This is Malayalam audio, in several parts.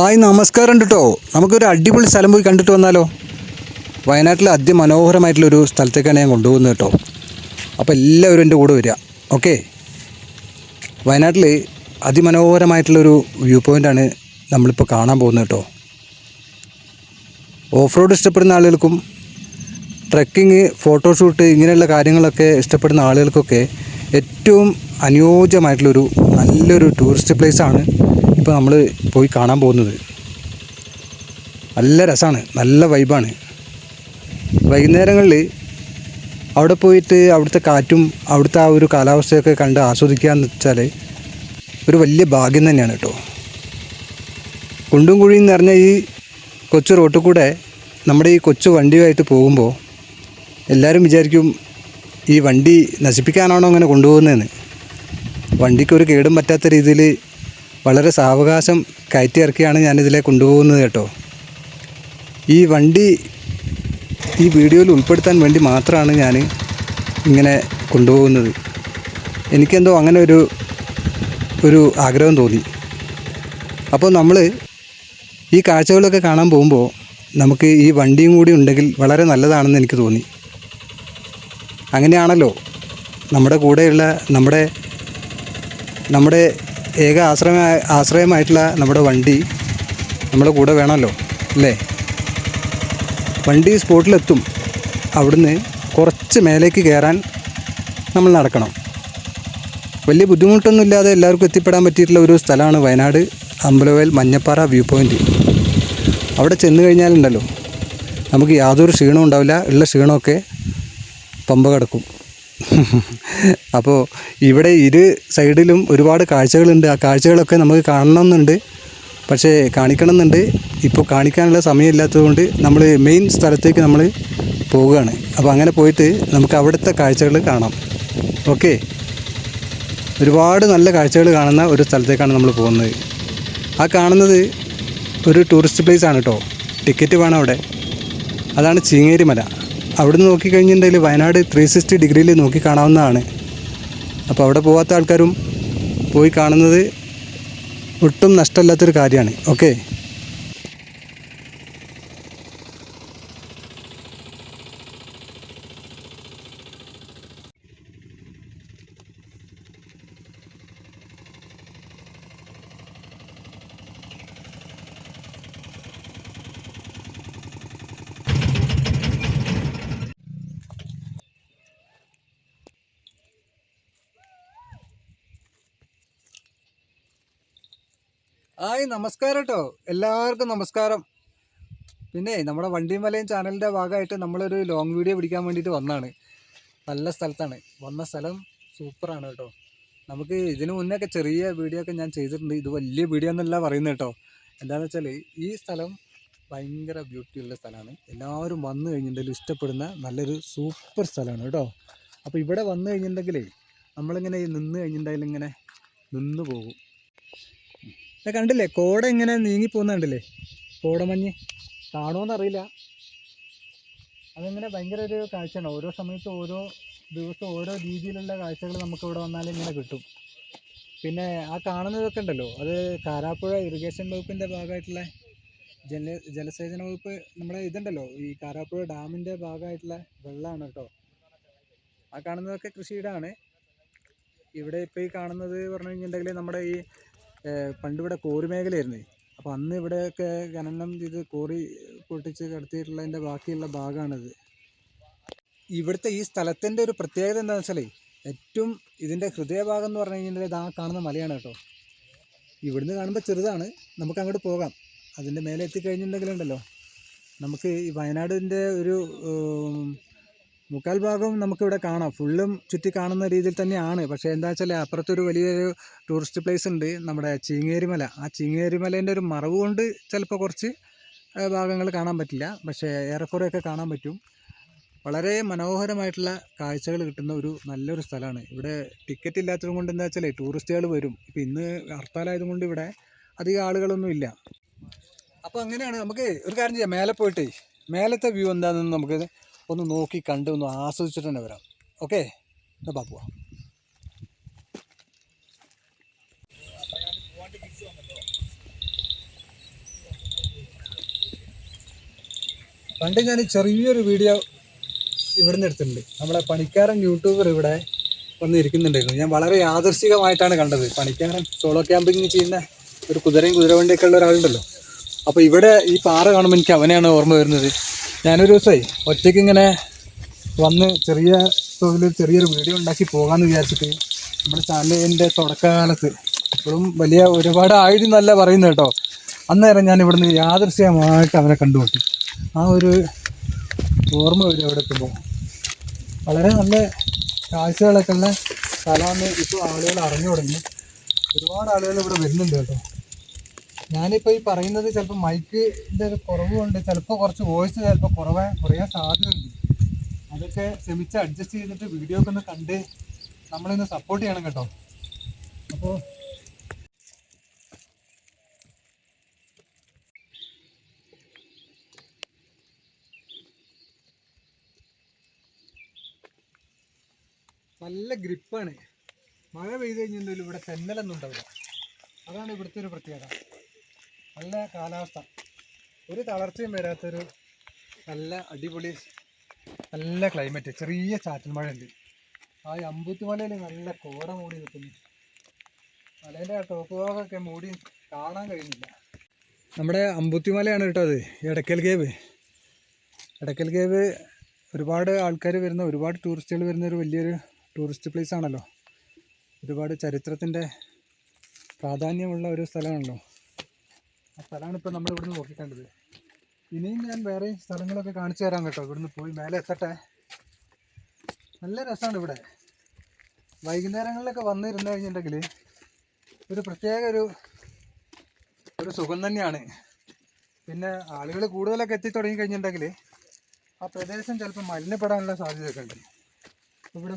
ഹായ് നമസ്കാരം കേട്ടോ നമുക്കൊരു അടിപൊളി സ്ഥലം പോയി കണ്ടിട്ട് വന്നാലോ? വയനാട്ടിലെ അതിമനോഹരമായിട്ടുള്ളൊരു സ്ഥലത്തേക്കാണ് ഞാൻ കൊണ്ടുപോകുന്നത് കേട്ടോ അപ്പോൾ എല്ലാവരും എന്റെ കൂടെ വരിക. ഓക്കെ? വയനാട്ടിൽ അതിമനോഹരമായിട്ടുള്ളൊരു വ്യൂ പോയിന്റാണ് നമ്മളിപ്പോൾ കാണാൻ പോകുന്നത് കേട്ടോ ഓഫ് റോഡ് ഇഷ്ടപ്പെടുന്ന ആളുകൾക്കും ട്രക്കിങ് ഫോട്ടോഷൂട്ട് ഇങ്ങനെയുള്ള കാര്യങ്ങളൊക്കെ ഇഷ്ടപ്പെടുന്ന ആളുകൾക്കൊക്കെ ഏറ്റവും അനുയോജ്യമായിട്ടുള്ളൊരു നല്ലൊരു ടൂറിസ്റ്റ് പ്ലേസാണ് ഇപ്പോൾ നമ്മൾ പോയി കാണാൻ പോകുന്നത്. നല്ല രസമാണ് നല്ല വൈബാണ്. വൈകുന്നേരങ്ങളിൽ അവിടെ പോയിട്ട് അവിടുത്തെ കാറ്റും അവിടുത്തെ ആ ഒരു കാലാവസ്ഥയൊക്കെ കണ്ട് ആസ്വദിക്കുക എന്ന് വെച്ചാൽ ഒരു വലിയ ഭാഗ്യം തന്നെയാണ് കേട്ടോ. കുണ്ടും കുഴിയും നിറഞ്ഞ ഈ കൊച്ചു റോട്ടിൽ കൂടെ നമ്മുടെ ഈ കൊച്ചു വണ്ടിയുമായിട്ട് പോകുമ്പോൾ എല്ലാവരും വിചാരിക്കും ഈ വണ്ടി നശിപ്പിക്കാനാണോ അങ്ങനെ കൊണ്ടുപോകുന്നതെന്ന്. വണ്ടിക്ക് ഒരു കേടും പറ്റാത്ത രീതിയിൽ വളരെ സാവകാശം കയറ്റി ഇറക്കിയാണ് ഞാനിതിലെ കൊണ്ടുപോകുന്നത് കേട്ടോ. ഈ വണ്ടി ഈ വീഡിയോയിൽ ഉൾപ്പെടുത്താൻ വേണ്ടി മാത്രമാണ് ഞാൻ ഇങ്ങനെ കൊണ്ടുപോകുന്നത്. എനിക്കെന്തോ അങ്ങനെ ഒരു ഒരു ആഗ്രഹം തോന്നി. അപ്പോൾ നമ്മൾ ഈ കാഴ്ചകളൊക്കെ കാണാൻ പോകുമ്പോൾ നമുക്ക് ഈ വണ്ടിയും കൂടി ഉണ്ടെങ്കിൽ വളരെ നല്ലതാണെന്ന് എനിക്ക് തോന്നി. അങ്ങനെയാണല്ലോ നമ്മുടെ കൂടെയുള്ള നമ്മുടെ നമ്മുടെ ഏക ആശ്രയ ആശ്രയമായിട്ടുള്ള നമ്മുടെ വണ്ടി നമ്മുടെ കൂടെ വേണമല്ലോ അല്ലേ? വണ്ടി സ്പോട്ടിലെത്തും. അവിടുന്ന് കുറച്ച് മേലേക്ക് കയറാൻ നമ്മൾ നടക്കണം. വലിയ ബുദ്ധിമുട്ടൊന്നുമില്ലാതെ എല്ലാവർക്കും എത്തിപ്പെടാൻ പറ്റിയിട്ടുള്ള ഒരു സ്ഥലമാണ് വയനാട് അമ്പലവയൽ മഞ്ഞപ്പാറ വ്യൂ പോയിന്റ് അവിടെ ചെന്ന് കഴിഞ്ഞാലുണ്ടല്ലോ നമുക്ക് യാതൊരു ക്ഷീണവും ഉണ്ടാവില്ല. ഉള്ള ക്ഷീണമൊക്കെ പമ്പ കിടക്കും. അപ്പോൾ ഇവിടെ ഇരു സൈഡിലും ഒരുപാട് കാഴ്ചകളുണ്ട്. ആ കാഴ്ചകളൊക്കെ നമുക്ക് കാണണമെന്നുണ്ട്. പക്ഷേ കാണിക്കണമെന്നുണ്ട്. ഇപ്പോൾ കാണിക്കാനുള്ള സമയമില്ലാത്തതുകൊണ്ട് നമ്മൾ മെയിൻ സ്ഥലത്തേക്ക് നമ്മൾ പോവുകയാണ്. അപ്പോൾ അങ്ങനെ പോയിട്ട് നമുക്ക് അവിടുത്തെ കാഴ്ചകൾ കാണാം. ഓക്കെ? ഒരുപാട് നല്ല കാഴ്ചകൾ കാണുന്ന ഒരു സ്ഥലത്തേക്കാണ് നമ്മൾ പോകുന്നത്. ആ കാണുന്നത് ഒരു ടൂറിസ്റ്റ് പ്ലേസ് ആണ് കേട്ടോ. ടിക്കറ്റ് വേണം അവിടെ. അതാണ് ചീങ്ങേരി മല അവിടുന്ന് നോക്കിക്കഴിഞ്ഞിട്ടുണ്ടെങ്കിൽ വയനാട് ത്രീ സിക്സ്റ്റി ഡിഗ്രിയിൽ നോക്കി കാണാവുന്നതാണ് അപ്പോൾ അവിടെ പോകാത്ത ആൾക്കാരും പോയി കാണുന്നത് ഒട്ടും നഷ്ടമല്ലാത്തൊരു കാര്യമാണ്. ഓക്കെ ഹായ് നമസ്കാരം കേട്ടോ എല്ലാവർക്കും നമസ്കാരം. പിന്നെ നമ്മുടെ വണ്ടിമലയും ചാനലിന്റെ ഭാഗമായിട്ട് നമ്മളൊരു ലോങ് വീഡിയോ പിടിക്കാൻ വേണ്ടിയിട്ട് വന്നതാണ് നല്ല സ്ഥലത്താണ്. വന്ന സ്ഥലം സൂപ്പറാണ് കേട്ടോ. നമുക്ക് ഇതിനു മുന്നേ ഒക്കെ ചെറിയ വീഡിയോ ഒക്കെ ഞാൻ ചെയ്തിട്ടുണ്ട്. ഇത് വലിയ വീഡിയോ എന്നല്ല പറയുന്നത് കേട്ടോ. എന്താണെന്ന് വെച്ചാൽ ഈ സ്ഥലം ഭയങ്കര ബ്യൂട്ടിയുള്ള സ്ഥലമാണ്. എല്ലാവരും വന്നു കഴിഞ്ഞിട്ടുണ്ടെങ്കിൽ ഇഷ്ടപ്പെടുന്ന നല്ലൊരു സൂപ്പർ സ്ഥലമാണ് കേട്ടോ. അപ്പോൾ ഇവിടെ വന്നു കഴിഞ്ഞിട്ടുണ്ടെങ്കിലേ നമ്മളിങ്ങനെ നിന്ന് കഴിഞ്ഞിട്ടുണ്ടെങ്കിൽ ഇങ്ങനെ നിന്ന് പോകും. ഇത് കണ്ടില്ലേ? കോട എങ്ങനെ നീങ്ങി പോകുന്ന കണ്ടില്ലേ? കോടമഞ്ഞ് കാണുമെന്നറിയില്ല അതങ്ങനെ ഭയങ്കര ഒരു കാഴ്ചയാണ്. ഓരോ സമയത്ത് ഓരോ ദിവസം ഓരോ രീതിയിലുള്ള കാഴ്ചകൾ നമുക്ക് ഇവിടെ വന്നാൽ ഇങ്ങനെ കിട്ടും. പിന്നെ ആ കാണുന്നതൊക്കെ ഉണ്ടല്ലോ. അത് കാരാപ്പുഴ ഇറിഗേഷൻ വകുപ്പിന്റെ ഭാഗമായിട്ടുള്ള ജല ജലസേചന വകുപ്പ് നമ്മുടെ ഇതുണ്ടല്ലോ. ഈ കാരാപ്പുഴ ഡാമിന്റെ ഭാഗമായിട്ടുള്ള വെള്ളമാണ് കേട്ടോ. ആ കാണുന്നതൊക്കെ കൃഷിയിടാണ്. ഇവിടെ ഇപ്പോൾ ഈ കാണുന്നത് പറഞ്ഞു കഴിഞ്ഞിട്ടുണ്ടെങ്കിൽ നമ്മുടെ ഈ പണ്ടിവിടെ കോറി മേഖലയായിരുന്നേ. അപ്പോൾ അന്ന് ഇവിടെയൊക്കെ ഖനനം ചെയ്ത് കോറി പൊട്ടിച്ച് കടത്തിയിട്ടുള്ളതിന്റെ ബാക്കിയുള്ള ഭാഗമാണിത്. ഇവിടുത്തെ ഈ സ്ഥലത്തിന്റെ ഒരു പ്രത്യേകത എന്താണെന്ന് വെച്ചാൽ ഏറ്റവും ഇതിന്റെ ഹൃദയഭാഗം എന്ന് പറഞ്ഞു കഴിഞ്ഞാൽ ഇതാ കാണുന്ന മലയാണ് കേട്ടോ. ഇവിടുന്ന് കാണുമ്പോൾ ചെറുതാണ്. നമുക്ക് അങ്ങോട്ട് പോകാം. അതിന്റെ മേലെ എത്തിക്കഴിഞ്ഞിട്ടുണ്ടെങ്കിലുണ്ടല്ലോ. നമുക്ക് ഈ വയനാടിന്റെ ഒരു മുക്കാൽ ഭാഗവും നമുക്കിവിടെ കാണാം. ഫുള്ളും ചുറ്റി കാണുന്ന രീതിയിൽ തന്നെയാണ്. പക്ഷേ എന്താ വെച്ചാൽ അപ്പുറത്തൊരു വലിയൊരു ടൂറിസ്റ്റ് പ്ലേസ് ഉണ്ട്. നമ്മുടെ ചീങ്ങേരിമല. ആ ചീങ്ങേരിമലേന്റെ ഒരു മറവ് കൊണ്ട് ചിലപ്പോൾ കുറച്ച് ഭാഗങ്ങൾ കാണാൻ പറ്റില്ല. പക്ഷേ ഏറെക്കുറെയൊക്കെ കാണാൻ പറ്റും. വളരെ മനോഹരമായിട്ടുള്ള കാഴ്ചകൾ കിട്ടുന്ന ഒരു നല്ലൊരു സ്ഥലമാണ്. ഇവിടെ ടിക്കറ്റ് ഇല്ലാത്തത് കൊണ്ട് എന്താ വെച്ചാൽ ടൂറിസ്റ്റുകൾ വരും. ഇപ്പം ഇന്ന് ഹർത്താലായതുകൊണ്ട് ഇവിടെ അധികം ആളുകളൊന്നും ഇല്ല. അപ്പോൾ അങ്ങനെയാണ്. നമുക്ക് ഒരു കാര്യം ചെയ്യാം. മേലെ പോയിട്ട് മേലത്തെ വ്യൂ എന്താണെന്ന് നമുക്ക് ഒന്ന് നോക്കി കണ്ട് ഒന്ന് ആസ്വദിച്ചിട്ട് തന്നെ വരാം. ഓക്കെ? എന്നാൽ പാപ്പുക പണ്ട് ഞാൻ ചെറിയൊരു വീഡിയോ ഇവിടുന്ന് എടുത്തിട്ടുണ്ട്. നമ്മളെ പണിക്കാരൻ യൂട്യൂബർ ഇവിടെ വന്ന് ഇരിക്കുന്നുണ്ടായിരുന്നു ഞാൻ വളരെ യാദർശികമായിട്ടാണ് കണ്ടത്. പണിക്കാരൻ സോളോ ക്യാമ്പിങ് ചെയ്യുന്ന ഒരു കുതിരയും കുതിരവണ്ടിയൊക്കെ ഉള്ള ഒരാളുണ്ടല്ലോ. അപ്പോൾ ഇവിടെ ഈ പാറ കാണുമ്പോൾ എനിക്ക് അവനെയാണ് ഓർമ്മ വരുന്നത്. ഞാനൊരു ദിവസമായി ഒറ്റയ്ക്ക് ഇങ്ങനെ വന്ന് ചെറിയ തോതിൽ ചെറിയൊരു വീഡിയോ ഉണ്ടാക്കി പോകാമെന്ന് വിചാരിച്ചിട്ട് നമ്മുടെ ചാനലിന്റെ തുടക്കകാലത്ത് ഇപ്പോഴും വലിയ ഒരുപാട് ആയിട്ട് നല്ല പറയുന്നത് കേട്ടോ. അന്നേരം ഞാൻ ഇവിടുന്ന് യാദൃശ്യമായിട്ട് അവനെ കണ്ടുമുട്ടി. ആ ഒരു ഓർമ്മ വരും അവിടെ എത്തുമ്പോൾ വളരെ നല്ല കാഴ്ചകളൊക്കെ ഉള്ള സ്ഥലമാണ് ഇപ്പോൾ ആളുകൾ അറിഞ്ഞു തുടങ്ങി. ഒരുപാട് ആളുകൾ ഇവിടെ വരുന്നുണ്ട് കേട്ടോ. ഞാനിപ്പോൾ ഈ പറയുന്നത് ചിലപ്പോൾ മൈക്കിന്റെ ഒരു കുറവ് കൊണ്ട് ചിലപ്പോൾ കുറച്ച് വോയിസ് ചിലപ്പോൾ കുറവ് കുറയാൻ സാധ്യതയുണ്ട്. അതൊക്കെ ശ്രമിച്ച് അഡ്ജസ്റ്റ് ചെയ്തിട്ട് വീഡിയോ ഒക്കെ ഒന്ന് കണ്ട് നമ്മളിന്ന് സപ്പോർട്ട് ചെയ്യണം കേട്ടോ. അപ്പോൾ നല്ല ഗ്രിപ്പാണ് മഴ പെയ്ത് കഴിഞ്ഞാൽ ഇവിടെ തെന്നലൊന്നും ഉണ്ടാവില്ല. അതാണ് ഇവിടുത്തെ ഒരു പ്രത്യേകത. നല്ല കാലാവസ്ഥ. ഒരു തളർച്ചയും വരാത്തൊരു നല്ല അടിപൊളി നല്ല ക്ലൈമറ്റ് ചെറിയ ചാറ്റൽ മഴ ഉണ്ട് ആ അമ്പൂത്തി മലയിൽ നല്ല കോട മൂടി നിൽക്കുന്നു. മലേന്റെ ആ ടോപ്പ് ഭാഗമൊക്കെ മൂടി കാണാൻ കഴിയുന്നില്ല. നമ്മുടെ അമ്പൂത്തി മലയാണ് കേട്ടോ അത് എടക്കൽ കേവ്. എടക്കൽ കേവ് ഒരുപാട് ആൾക്കാർ വരുന്ന ഒരുപാട് ടൂറിസ്റ്റുകൾ വരുന്ന ഒരു വലിയൊരു ടൂറിസ്റ്റ് പ്ലേസ് ആണല്ലോ. ഒരുപാട് ചരിത്രത്തിന്റെ പ്രാധാന്യമുള്ള ഒരു സ്ഥലമാണല്ലോ. സ്ഥലമാണ് ഇപ്പോൾ നമ്മൾ ഇവിടുന്ന് നോക്കിക്കേണ്ടത്. ഇനിയും ഞാൻ വേറെ സ്ഥലങ്ങളൊക്കെ കാണിച്ചു തരാം കേട്ടോ. ഇവിടുന്ന് പോയി മേലെ എത്തട്ടെ. നല്ല രസമാണ് ഇവിടെ. വൈകുന്നേരങ്ങളിലൊക്കെ വന്നിരുന്നു കഴിഞ്ഞിട്ടുണ്ടെങ്കിൽ ഒരു പ്രത്യേക ഒരു ഒരു സുഖം തന്നെയാണ്. പിന്നെ ആളുകൾ കൂടുതലൊക്കെ എത്തി തുടങ്ങി കഴിഞ്ഞിട്ടുണ്ടെങ്കിൽ ആ പ്രദേശം ചിലപ്പോൾ മലിനപ്പെടാനുള്ള സാധ്യതയൊക്കെ ഉണ്ട്. ഇവിടെ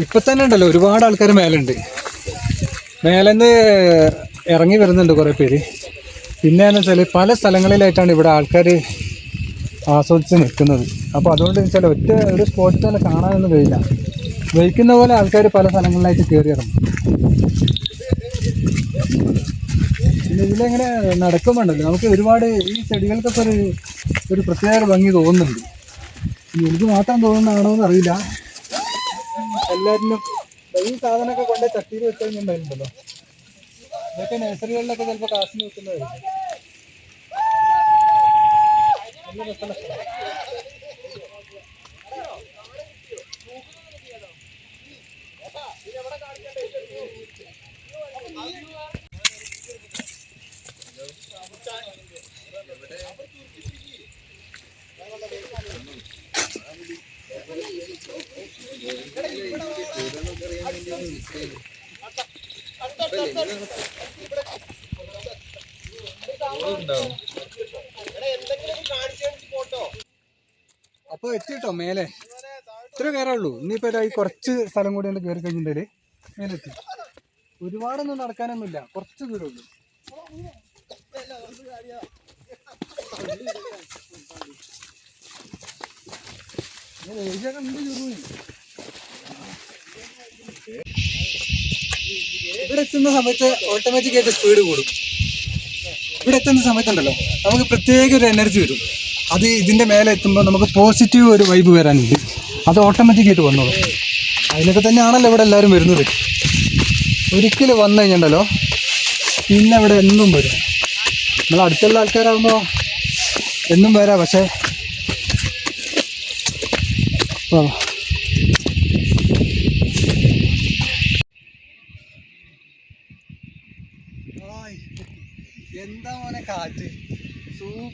ഇപ്പൊ തന്നെ ഉണ്ടല്ലോ ഒരുപാട് ആൾക്കാർ മേലുണ്ട്. മേലെന്ന് ഇറങ്ങി വരുന്നുണ്ട് കുറേ പേര്. പിന്നെ എന്ന് വെച്ചാൽ പല സ്ഥലങ്ങളിലായിട്ടാണ് ഇവിടെ ആൾക്കാർ ആസ്വദിച്ച് നിൽക്കുന്നത്. അപ്പോൾ അതുകൊണ്ട് വെച്ചാൽ ഒറ്റ ഒരു സ്പോട്ടിൽ തന്നെ കാണാനൊന്നും കഴിയില്ല. വഹിക്കുന്ന പോലെ ആൾക്കാർ പല സ്ഥലങ്ങളിലായിട്ട് കയറി ഇറങ്ങും. പിന്നെ ഇതിലെങ്ങനെ നടക്കുമ്പോണ്ടല്ലോ നമുക്ക് ഒരുപാട് ഈ ചെടികൾക്കൊക്കെ ഒരു ഒരു പ്രത്യേക ഭംഗി തോന്നുന്നുണ്ട്. എനിക്ക് മാത്രം തോന്നുന്നതാണോ എന്ന് എല്ലാറ്റിനും ഈ സാധനമൊക്കെ കൊണ്ട് ചട്ടിയിൽ വെച്ച് കഴിഞ്ഞിട്ടുണ്ടായിരുന്നല്ലോ ഇതൊക്കെ നഴ്സറികളിലൊക്കെ ചിലപ്പോൾ കാശിന് വെക്കുന്നതായിരിക്കും നല്ല രസമുള്ള സ്ഥലം. അപ്പൊ എത്തിട്ടോ മേലെ ഇത്ര കയറുള്ളൂ ഇനിയിപ്പോ ഈ കുറച്ച് സ്ഥലം കൂടി കയറി കഴിഞ്ഞിട്ടുണ്ടെങ്കിൽ മേലെ എത്തി ഒരുപാടൊന്നും നടക്കാനൊന്നുമില്ല കുറച്ച് ഇങ്ങനെ ഉള്ളൂ എന്ത് ഏരിയൊക്കെ ഉണ്ട് ചെറുതായി. ഇവിടെ എത്തുന്ന സമയത്ത് ഓട്ടോമാറ്റിക് ആയിട്ട് സ്പീഡ് കൂടും. ഇവിടെ എത്തുന്ന സമയത്തുണ്ടല്ലോ നമുക്ക് പ്രത്യേക ഒരു എനർജി വരും. അത് ഇതിന്റെ മേലെ എത്തുമ്പോൾ നമുക്ക് പോസിറ്റീവ് ഒരു വൈബ് വരാനുണ്ട്. അത് ഓട്ടോമാറ്റിക്കായിട്ട് വന്നോളും. അതിനൊക്കെ തന്നെയാണല്ലോ ഇവിടെ എല്ലാവരും വരുന്നത്. ഒരിക്കലും വന്നു കഴിഞ്ഞുണ്ടല്ലോ പിന്നെ ഇവിടെ എന്നും വരും. നമ്മൾ അടുത്തുള്ള ആൾക്കാരാകുമ്പോൾ എന്നും വരാം പക്ഷേ ആ ആയ്. എന്താ മോനെ കാറ്റ് സൂപ്പർ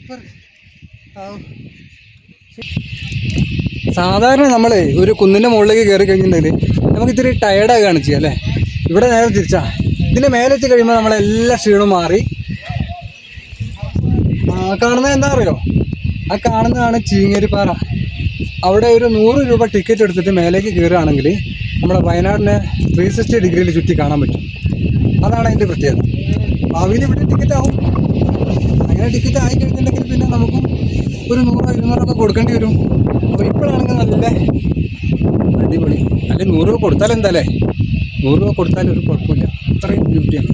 സാധാരണ നമ്മൾ ഒരു കുന്നിന്റെ മുകളിലേക്ക് കയറി കഴിഞ്ഞിട്ടുണ്ടെങ്കിൽ നമുക്ക് ഇത്തിരി ടയർഡാകുകയാണ് ചെയ്യുക അല്ലേ? ഇവിടെ നേരെ തിരിച്ചാ. ഇതിന്റെ മേലെത്തി കഴിയുമ്പോൾ നമ്മളെല്ലാ ക്ഷീണവും മാറി. കാണുന്നത് എന്താ അറിയോ? ആ കാണുന്നതാണ് ചീങ്ങേരിപ്പാറ. അവിടെ ഒരു നൂറ് രൂപ ടിക്കറ്റ് എടുത്തിട്ട് മേലേക്ക് കയറുകയാണെങ്കിൽ നമ്മുടെ വയനാടിനെ ത്രീ സിക്സ്റ്റി ഡിഗ്രിയിൽ ചുറ്റി കാണാൻ പറ്റും. അതാണ് അതിന്റെ പ്രത്യേകത. ഭാവിയിൽ ഇവിടെ ടിക്കറ്റ് ആവും. അങ്ങനെ ടിക്കറ്റ് ആയി കഴിഞ്ഞിട്ടുണ്ടെങ്കിൽ പിന്നെ നമുക്കും ഒരു നൂറോ ഇരുന്നൂറൊക്കെ കൊടുക്കേണ്ടി വരും. അപ്പോൾ ഇപ്പോഴാണെങ്കിൽ നല്ല അടിപൊളി. അല്ലെ നൂറ് രൂപ കൊടുത്താൽ എന്താല്ലേ? നൂറ് രൂപ കൊടുത്താൽ ഒരു കുഴപ്പമില്ല. അത്രയും ബ്യൂട്ടിയാണ്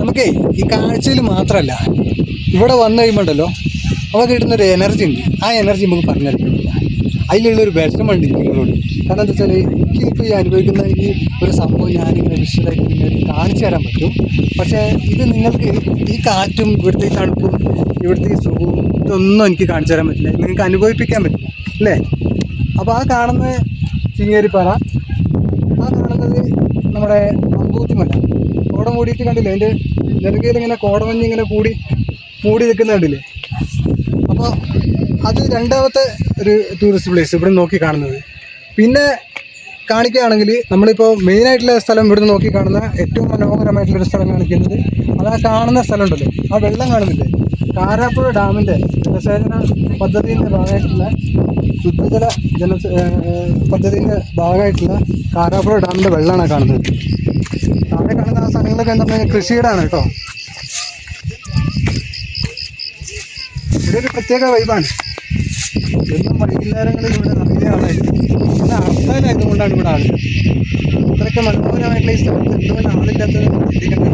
നമുക്കേ ഈ കാഴ്ചയിൽ മാത്രമല്ല ഇവിടെ വന്നു കഴിയുമ്പോണ്ടല്ലോ നമുക്ക് കിട്ടുന്നൊരു എനർജി ഉണ്ട്. ആ എനർജി നമുക്ക് പറഞ്ഞറിയില്ല അതിലുള്ളൊരു വിഷമമുണ്ട് നിങ്ങളോട് കാരണം എന്താ വെച്ചാൽ എനിക്ക് ഇപ്പോൾ ഈ അനുഭവിക്കുന്ന ഈ ഒരു സംഭവം ഞാനിങ്ങനെ വിഷ്വലായിട്ട് നിങ്ങൾക്ക് കാണിച്ചു തരാൻ പറ്റും. പക്ഷേ ഇത് നിങ്ങൾക്ക് ഈ കാറ്റും ഇവിടുത്തെ തണുപ്പും ഇവിടുത്തെ ഈ സുഖവും ഇതൊന്നും എനിക്ക് കാണിച്ചു തരാൻ പറ്റില്ല. നിങ്ങൾക്ക് അനുഭവിപ്പിക്കാൻ പറ്റില്ല അല്ലേ? അപ്പോൾ ആ കാണുന്ന ചിങ്ങേരിപ്പാറ ആ കാണുന്നത് നമ്മുടെ അമ്പൂത്തിമല കോടം മൂടിയിട്ട് കണ്ടില്ലേ? അതിന്റെ നെറുകയിൽ ഇങ്ങനെ കോടമഞ്ഞ് ഇങ്ങനെ കൂടി മൂടി നിൽക്കുന്ന കണ്ടില്ലേ? അപ്പോൾ അത് രണ്ടാമത്തെ ഒരു ടൂറിസ്റ്റ് പ്ലേസ് ഇവിടെ നോക്കി കാണുന്നത്. പിന്നെ കാണിക്കുകയാണെങ്കിൽ നമ്മളിപ്പോൾ മെയിനായിട്ടുള്ള സ്ഥലം ഇവിടുന്ന് നോക്കി കാണുന്ന ഏറ്റവും മനോഹരമായിട്ടുള്ളൊരു സ്ഥലം കാണിക്കുന്നത്. അത് ആ കാണുന്ന സ്ഥലം ഉണ്ടല്ലോ ആ വെള്ളം കാണുന്നില്ലേ? കാരാപ്പുഴ ഡാമിന്റെ ജലസേചന പദ്ധതിന്റെ ഭാഗമായിട്ടുള്ള ശുദ്ധജല ജല പദ്ധതിന്റെ ഭാഗമായിട്ടുള്ള കാരാപ്പുഴ ഡാമിന്റെ വെള്ളമാണ് കാണുന്നത്. താഴെ കാണുന്ന ആ സ്ഥലങ്ങളൊക്കെ എന്താ പറയുക? കൃഷിയിടാണ് കേട്ടോ. ഇതൊരു പ്രത്യേക വൈബാണ് എന്നും വൈകുന്നേരങ്ങളിൽ ഇവിടെ നിറയെ പിന്നെ കൊണ്ടാണ് ഇവിടെ ആളുകൾ അത്രയ്ക്ക് മനോഹരമായിട്ടുള്ള ഈ സ്ഥലത്ത് എന്തുകൊണ്ട് ആളില്ലാത്തത് ചിന്തിക്കേണ്ടത്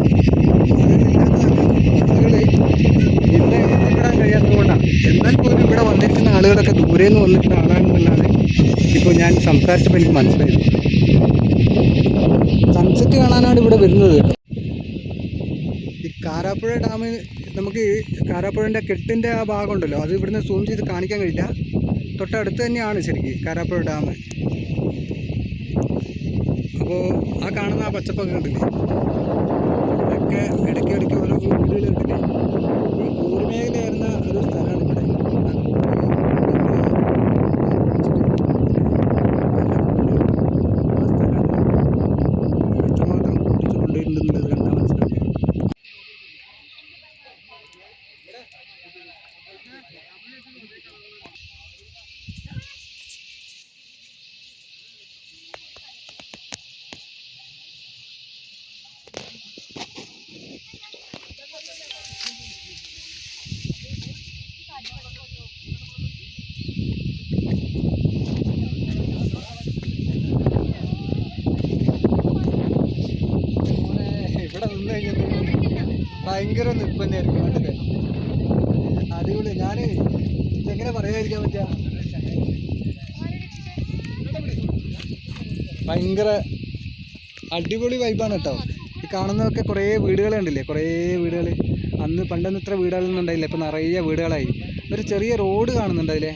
ആളുകൾ ഇവിടെ എത്തിപ്പെടാൻ കഴിയാത്തതുകൊണ്ടാണ് എന്നാൽ പോലും ഇവിടെ വന്നിരിക്കുന്ന ആളുകളൊക്കെ ദൂരെ നിന്ന് വന്നിട്ടുള്ള ആളാണെന്നല്ലാതെ ഇപ്പോൾ ഞാൻ സംസാരിച്ചപ്പോൾ എനിക്ക് മനസ്സിലായത് സൺസെറ്റ് കാണാനാണ് ഇവിടെ വരുന്നത് ഈ കാരാപ്പുഴ ഡാം നമുക്ക് കാരാപ്പുഴന്റെ കെട്ടിന്റെ ആ ഭാഗമുണ്ടല്ലോ അത് ഇവിടുന്ന് സൂം ചെയ്ത് കാണിക്കാൻ കഴിയില്ല. തൊട്ടടുത്ത് തന്നെയാണ് ശരിക്കും കാരാപ്പുഴ ഡാം. അപ്പോൾ ആ കാണുന്ന ആ പച്ചപ്പൊക്കെ കണ്ടില്ലേ? ഇതൊക്കെ ഇടയ്ക്ക് ഇടയ്ക്ക് ഓരോ വീടുകൾ കണ്ടില്ലേ? ഈ കൂർമേഖലയായിരുന്ന ഒരു സ്ഥലമാണ് ഇവിടെ. ഭയങ്കര നിപ്പ് തന്നെയായിരിക്കും കണ്ടില്ലേ? അടിപൊളി. ഞാൻ ഇതെങ്ങനെ പറയാതിരിക്കാൻ പറ്റുക ഭയങ്കര അടിപൊളി വൈബാണ് കേട്ടോ. ഈ കാണുന്നതൊക്കെ കുറേ വീടുകൾ കണ്ടില്ലേ? കുറേ വീടുകൾ അന്ന് പണ്ടൊന്നും ഇത്ര വീടുകളൊന്നും ഉണ്ടായില്ല. ഇപ്പം നിറയെ വീടുകളായി. ഒരു ചെറിയ റോഡ് കാണുന്നുണ്ട് അതിലെ.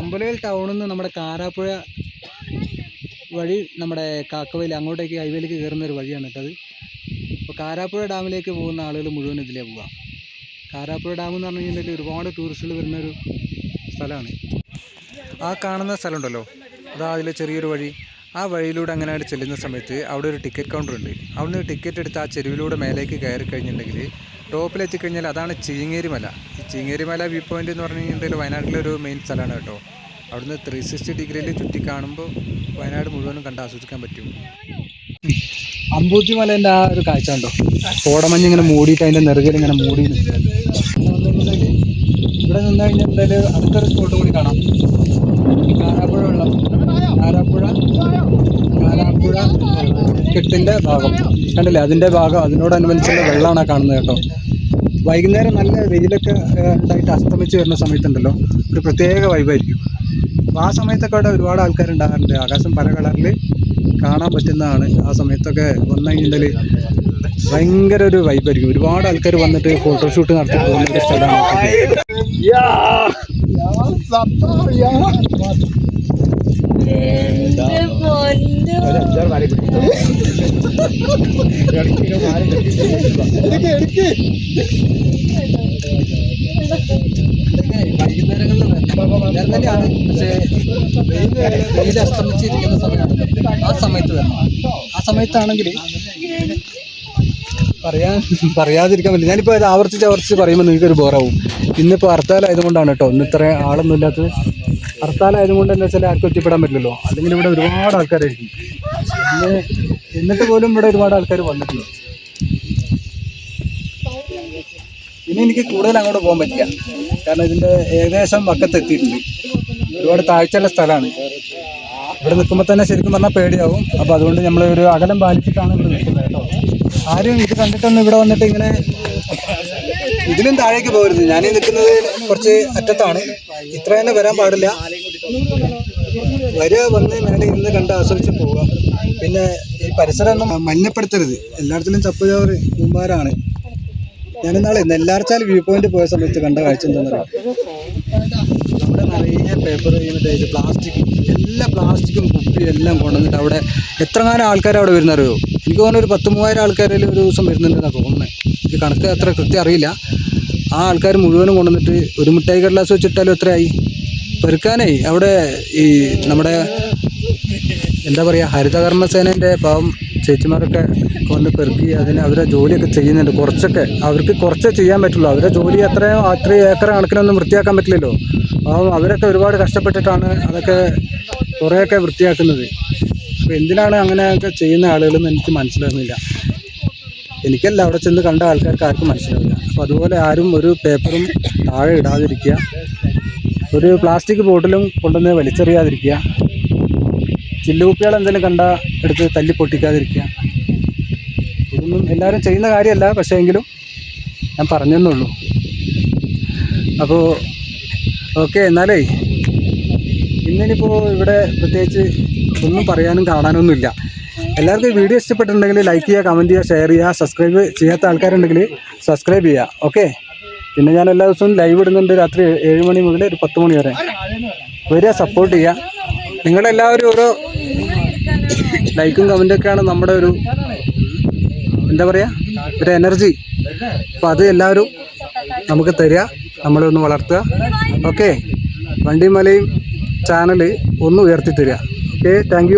അമ്പലവേൽ ടൗണിൽ നിന്ന് നമ്മുടെ കാരാപ്പുഴ വഴി നമ്മുടെ കാക്കവയിൽ അങ്ങോട്ടേക്ക് ഹൈവേയിലേക്ക് കയറുന്ന ഒരു വഴിയാണ് കേട്ടത് അപ്പോൾ കാരാപ്പുഴ ഡാമിലേക്ക് പോകുന്ന ആളുകൾ മുഴുവൻ ഇതിലേ പോകാം കാരാപ്പുഴ ഡാം എന്ന് പറഞ്ഞു കഴിഞ്ഞാൽ ഒരുപാട് ടൂറിസ്റ്റുകൾ വരുന്ന ഒരു സ്ഥലമാണ്. ആ കാണുന്ന സ്ഥലമുണ്ടല്ലോ. അതാ അതിലെ ചെറിയൊരു വഴി. ആ വഴിയിലൂടെ അങ്ങനെ അങ്ങോട്ട് ചെല്ലുന്ന സമയത്ത് അവിടെ ഒരു ടിക്കറ്റ് കൗണ്ടർ ഉണ്ട്. അവിടുന്ന് ടിക്കറ്റ് എടുത്ത് ആ ചെരുവിലൂടെ മേലേക്ക് കയറി കഴിഞ്ഞിട്ടുണ്ടെങ്കിൽ ടോപ്പിലെത്തിക്കഴിഞ്ഞാൽ അതാണ് ചീങ്ങേരി മല ഈ ചീങ്ങേരി മല വ്യൂ പോയിന്റ് എന്ന് പറഞ്ഞു കഴിഞ്ഞിട്ടുണ്ടെങ്കിൽ വയനാട്ടിലെ ഒരു മെയിൻ സ്ഥലമാണ് കേട്ടോ. അവിടുന്ന് ത്രീ സിക്സ്റ്റി ഡിഗ്രിയിൽ ചുറ്റി കാണുമ്പോൾ വയനാട് മുഴുവനും കണ്ട് ആസ്വദിക്കാൻ പറ്റും. അമ്പൂത്തി മലേന്റെ ആ ഒരു കാഴ്ച ഉണ്ടോ കോടമഞ്ഞ് ഇങ്ങനെ മൂടിയിട്ട് അതിന്റെ നെറുകയിൽ ഇങ്ങനെ മൂടി ഇവിടെ നിന്ന് കഴിഞ്ഞാൽ എന്തായാലും അടുത്തൊരു സ്പോട്ട് കൂടി കാണാം. കാരാപ്പുഴ വെള്ളം കാരാപ്പുഴ കാരാപ്പുഴ കെട്ടിന്റെ ഭാഗം. കണ്ടില്ലേ? അതിന്റെ ഭാഗം അതിനോടനുബന്ധിച്ചുള്ള വെള്ളമാണ് കാണുന്നത് കേട്ടോ. വൈകുന്നേരം നല്ല വെയിലൊക്കെ ഉണ്ടായിട്ട് അസ്തമിച്ച് വരുന്ന സമയത്തുണ്ടല്ലോ. ഒരു പ്രത്യേക വൈബായിരിക്കും അപ്പോൾ ആ സമയത്തൊക്കെ അവിടെ ഒരുപാട് ആൾക്കാർ ഉണ്ടാകാറുണ്ട് ആകാശം പല കളറിൽ കാണാൻ പറ്റുന്നതാണ്. ആ സമയത്തൊക്കെ വന്നു കഴിഞ്ഞിട്ടുണ്ടെങ്കിൽ ഭയങ്കര ഒരു വൈബായിരിക്കും ഒരുപാട് ആൾക്കാർ വന്നിട്ട് ഫോട്ടോഷൂട്ട് നടത്തി പോകുന്ന ഒരു സ്ഥലമാണ് തന്നെയാണ് പക്ഷേ വെയിൽ അസ്തമിച്ചിരിക്കുന്ന സമയമാണ്. ആ സമയത്ത് തന്നെ ആ സമയത്താണെങ്കിൽ പറയാൻ പറയാതിരിക്കാൻ പറ്റില്ല. ഞാനിപ്പോൾ അത് ആവർത്തിച്ച് ആവർത്തിച്ച് പറയുമ്പോൾ നിങ്ങൾക്കൊരു ബോറാവും. ഇന്നിപ്പോൾ ഹർത്താലായതുകൊണ്ടാണ് കേട്ടോ. ഇന്ന് ഇത്ര ആളൊന്നും ഇല്ലാത്തത്. ഹർത്താലായതുകൊണ്ട് എന്താ വെച്ചാൽ ആർക്കും എത്തിപ്പെടാൻ പറ്റില്ലല്ലോ. അല്ലെങ്കിൽ ഇവിടെ ഒരുപാട് ആൾക്കാരായിരിക്കും. ഇന്ന് എന്നിട്ട് പോലും ഇവിടെ ഒരുപാട് ആൾക്കാർ വന്നിട്ടുണ്ട് ഇനി എനിക്ക് കൂടുതൽ അങ്ങോട്ട് പോകാൻ പറ്റില്ല. കാരണം ഇതിന്റെ ഏകദേശം വക്കത്ത് എത്തിയിട്ടുണ്ട്. ഒരുപാട് താഴ്ചയുള്ള സ്ഥലമാണ്. ഇവിടെ നിൽക്കുമ്പോൾ തന്നെ ശരിക്കും പറഞ്ഞാൽ പേടിയാവും. അപ്പോൾ അതുകൊണ്ട് നമ്മൾ ഒരു അകലം പാലിച്ചിട്ടാണ് ഇവിടെ നിൽക്കുന്നത് കേട്ടോ. ആരും ഇത് കണ്ടിട്ടൊന്നും ഇവിടെ വന്നിട്ട് ഇങ്ങനെ ഇതിലും താഴേക്ക് പോകരുത്. ഞാൻ നിൽക്കുന്നത് കുറച്ച് അറ്റത്താണ്. ഇത്ര തന്നെ വരാൻ പാടില്ല. വരിക വന്ന് മേലെ ഇരുന്ന് കണ്ട് ആസ്വദിച്ച് പോവുക. പിന്നെ ഈ പരിസരം ഒന്നും മഞ്ഞപ്പെടുത്തരുത്. എല്ലായിടത്തിലും ചപ്പുചോറ് കൂമ്പാരാണ് ഞാനിന്നാളെ നെല്ലാർച്ചാൽ വ്യൂ പോയിന്റ് പോയ സമയത്ത് കണ്ട കാഴ്ച എന്താണെന്നറിയാം? അവിടെ നിറയെ പേപ്പർ ഇത് പ്ലാസ്റ്റിക് എല്ലാ പ്ലാസ്റ്റിക്കും കുപ്പിയും എല്ലാം കൊണ്ടുവന്നിട്ട് അവിടെ എത്രങ്ങാനും ആൾക്കാർ അവിടെ വരുന്ന അറിയോ എനിക്ക് തോന്നുന്നു ഒരു പത്ത് മൂവായിരം ആൾക്കാരിൽ ഒരു ദിവസം വരുന്നുണ്ടെന്നാണ് തോന്നുന്നത് എനിക്ക് കണക്ക് അത്ര കൃത്യം അറിയില്ല. ആ ആൾക്കാർ മുഴുവനും കൊണ്ടുവന്നിട്ട് ഒരു മിഠായി കടലാസ് വെച്ചിട്ടാലും എത്രയായി? പെറുക്കാനേ. അവിടെ ഈ നമ്മുടെ എന്താ പറയുക ഹരിതകർമ്മസേനേന്റെ പാവം ചേച്ചിമാരൊക്കെ കൊണ്ട് പെറുക്കി അതിന് അവരെ ജോലിയൊക്കെ ചെയ്യുന്നുണ്ട്. കുറച്ചൊക്കെ അവർക്ക് കുറച്ചേ ചെയ്യാൻ പറ്റുള്ളൂ. അവരെ ജോലി അത്രയും അത്രയും ഏക്കർ കണക്കിനൊന്നും വൃത്തിയാക്കാൻ പറ്റില്ലല്ലോ. അപ്പം അവരൊക്കെ ഒരുപാട് കഷ്ടപ്പെട്ടിട്ടാണ് അതൊക്കെ കുറേയൊക്കെ വൃത്തിയാക്കുന്നത്. അപ്പോൾ എന്തിനാണ് അങ്ങനെയൊക്കെ ചെയ്യുന്ന ആളുകളെന്ന് എനിക്ക് മനസ്സിലാകുന്നില്ല എനിക്കല്ല അവിടെ ചെന്ന് കണ്ട ആൾക്കാർക്ക് ആർക്കും മനസ്സിലാവില്ല. അപ്പോൾ അതുപോലെ ആരും ഒരു പേപ്പറും താഴെ ഇടാതിരിക്കുക. ഒരു പ്ലാസ്റ്റിക് ബോട്ടിലും കൊണ്ടുവന്ന് വലിച്ചെറിയാതിരിക്കുക. ചില്ലുകുപ്പികൾ എന്തെങ്കിലും കണ്ട എടുത്ത് തല്ലി പൊട്ടിക്കാതിരിക്കുക. ഇതൊന്നും എല്ലാവരും ചെയ്യുന്ന കാര്യമല്ല പക്ഷേ എങ്കിലും ഞാൻ പറഞ്ഞെന്നുള്ളൂ അപ്പോൾ ഓക്കെ എന്നാലേ ഇന്നിനിപ്പോൾ ഇവിടെ പ്രത്യേകിച്ച് ഒന്നും പറയാനും കാണാനൊന്നുമില്ല. എല്ലാവർക്കും വീഡിയോ ഇഷ്ടപ്പെട്ടിട്ടുണ്ടെങ്കിൽ ലൈക്ക് ചെയ്യുക കമന്റ് ചെയ്യുക ഷെയർ ചെയ്യുക സബ്സ്ക്രൈബ് ചെയ്യാത്ത ആൾക്കാരുണ്ടെങ്കിൽ സബ്സ്ക്രൈബ് ചെയ്യുക. ഓക്കെ? പിന്നെ ഞാൻ എല്ലാ ദിവസവും ലൈവ് ഇടുന്നുണ്ട് രാത്രി ഏഴ് മണി മുതൽ ഒരു പത്ത് മണി വരെ. വരിക സപ്പോർട്ട് ചെയ്യുക. നിങ്ങളെല്ലാവരും ഓരോ ലൈക്കും കമന്റൊക്കെയാണ് നമ്മുടെ ഒരു എന്താ പറയുക ഒരു എനർജി. അപ്പോൾ അത് എല്ലാവരും നമുക്ക് തരിക നമ്മളെ ഒന്ന് വളർത്തുക. ഓക്കെ. വണ്ടിമലയും ചാനൽ ഒന്ന് ഉയർത്തി തരിക ഓക്കെ താങ്ക്